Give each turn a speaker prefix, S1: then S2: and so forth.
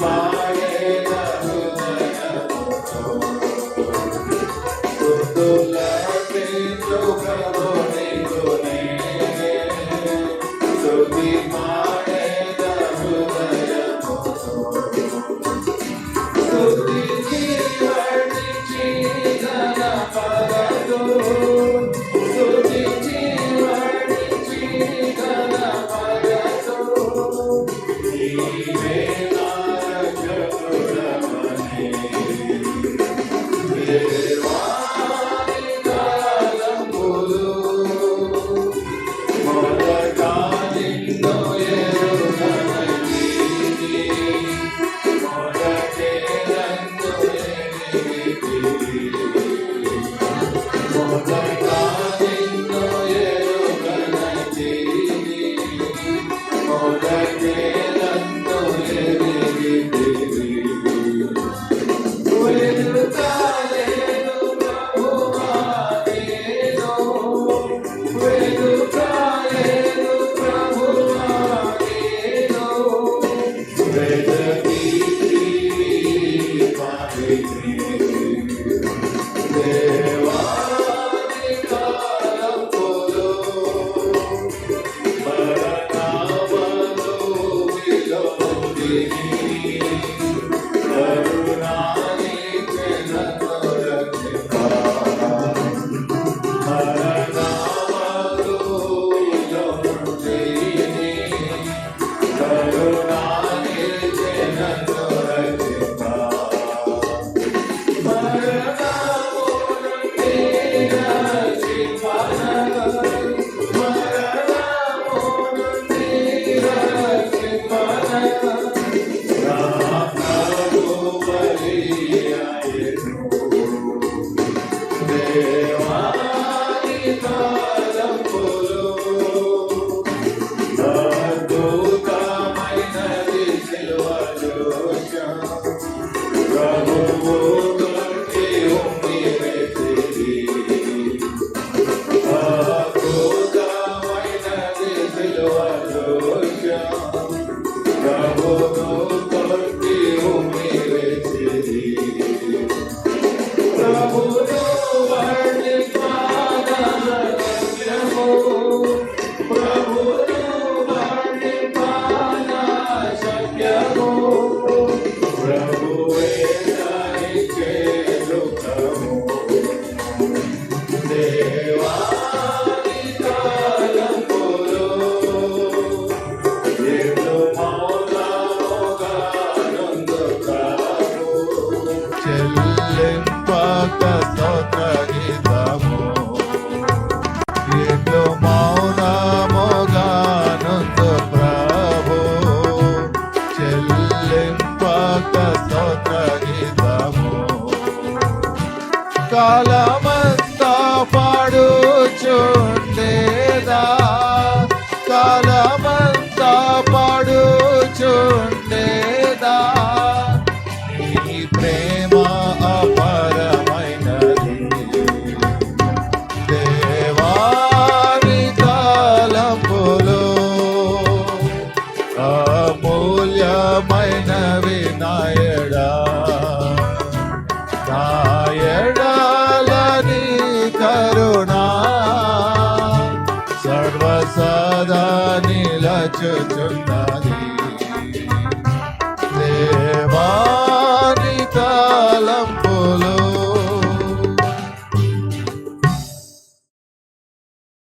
S1: fire. Lord. అమూల్యమైనవి నాయడా నాయడాలని కరుణా సర్వసదా నిలచుచున్నది